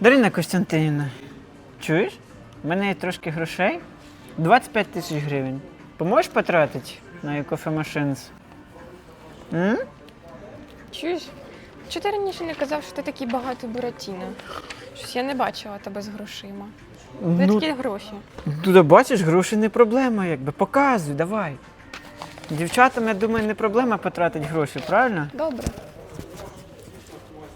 Дарина Костянтинівна, чуєш? У мене є трошки грошей. 25 тисяч гривень. Поможеш потратити на кофемашинс? М? Чуєш? Чого ти раніше не казав, що ти такий багатий Буратіно? Щось я не бачила тебе з грошима. Де Ну, такі гроші? туди бачиш, гроші не проблема, якби. Показуй, давай. Дівчатам, я думаю, не проблема потратити гроші, правильно? Добре.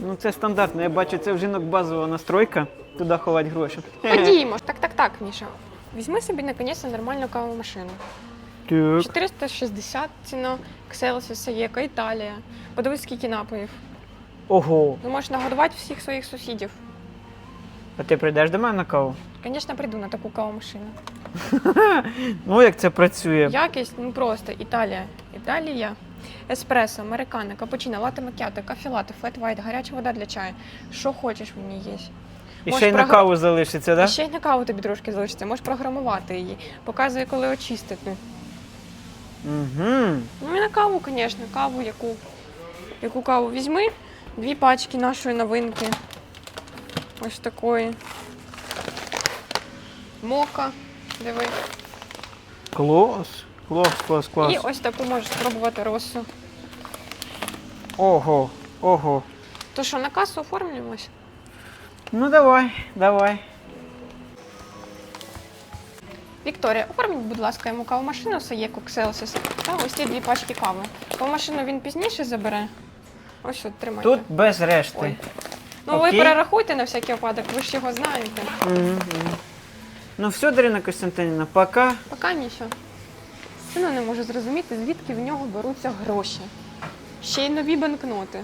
Ну це стандартно. Я бачу, це в жінок базова настройка. Туди ховати гроші. Ходімо. Так, так, так, Міша. Візьми собі наконець нормальну кавомашину. Так. 460 ціна, Кселсіса, Єка, Італія. Подивись, скільки напоїв. Ого. Ну, можеш нагодувати всіх своїх сусідів. А ти прийдеш до мене на каву? Звісно, прийду на таку кавомашину. Ну, як це працює? Якість, ну просто Італія. Італія. Еспресо, американо, капучино, латте макіато, кафе флет вайт, гаряча вода для чаю. Що хочеш в ній є. І можеш ще й на програ- каву залишиться, І так? ще й на каву тобі трошки залишиться, можеш програмувати її. Показує, коли очистити. Угу. Ну і на каву, звісно, каву, яку, яку каву візьми. Дві пачки нашої новинки. Ось такої. Мока. Диви. Клас. Клас, клас, клас. І ось таку можеш спробувати росу. Ого, ого. То що, на касу оформлюємось? Ну давай, давай. Вікторія, оформіть, будь ласка, йому кавомашину Саєку Кселсіс та ось ці дві пачки кави. Кавомашину він пізніше забере. Ось от, тримайте. Тут без решти. Ой. Ну, ви Окей. перерахуйте на всякий випадок, ви ж його знаєте. Мгм, мгм. Ну все, Дарина Костянтинівна, пока. Поки Міша. Сина не можу зрозуміти, звідки в нього беруться гроші. Ще й нові банкноти.